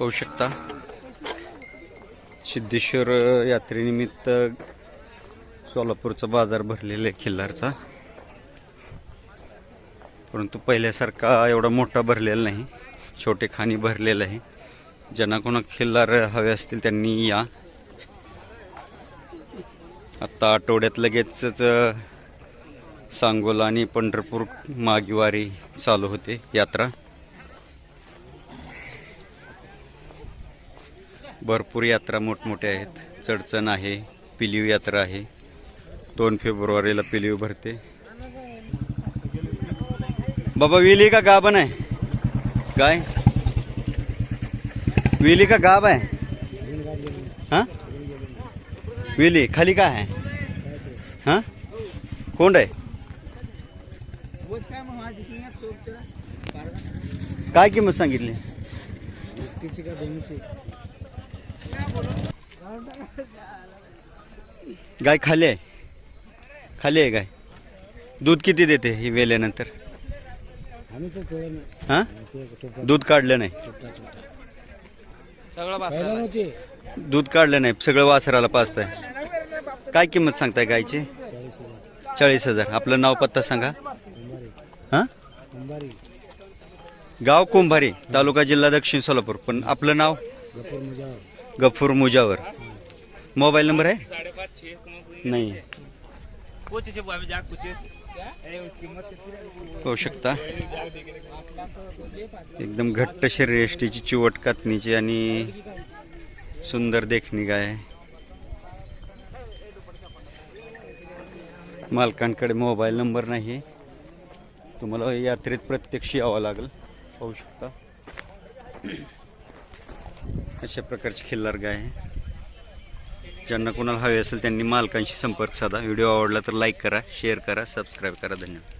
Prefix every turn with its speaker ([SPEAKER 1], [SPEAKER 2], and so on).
[SPEAKER 1] पाहू शकता. सिद्धेश्वर यात्रेनिमित्त सोलापूरचा बाजार भरलेला आहे खिल्लारचा. परंतु पहिल्यासारखा एवढा मोठा भरलेला नाही. छोटे खाणी भरलेलं आहे. ज्यांना कोणा खिल्लार हवे असतील त्यांनी या. आत्ता आठवड्यात लगेचच सांगोला आणि पंढरपूर मागीवारी चालू होते यात्रा. भरपूर यात्रा मोठमोठ्या आहेत. चडचण आहे. पिलीव यात्रा आहे. दोन फेब्रुवारीला पिलीव भरते. बाबा विली का गाभण आहे काय? विली का गाब आहे? हां? विली खाली काय आहे? हां? कोंड आहे? काय किंमत सांगितली? गाय खाली आहे. खाली आहे गाय. दूध किती देते ही वेल्यानंतर? हां? दूध काढलं नाही. दूध काढलं नाही. सगळं वासराला पाचताय काय किंमत सांगताय गायची? चाळीस हजार. आपलं नाव पत्ता सांगा. हां? गाव कुंभारी तालुका जिल्हा दक्षिण सोलापूर. पण आपलं नाव? गफूर मुजावर. मोबाईल नंबर आहे? नाही. पाहू शकता. एकदम घट्ट शरीर चिवट कातणीची आणि सुंदर देखणी गाय. मालकांकडे मोबाईल नंबर नाही. तुम्हाला यात्रेत प्रत्यक्ष यावं लागेल. पाहू शकता. अशा प्रकारची खिल्लार गाय आहे. ज्यांना कोणाला हवे असेल त्यांनी मालकांशी संपर्क साधा. व्हिडिओ आवडला तर लाईक करा शेअर करा सबस्क्राईब करा. धन्यवाद.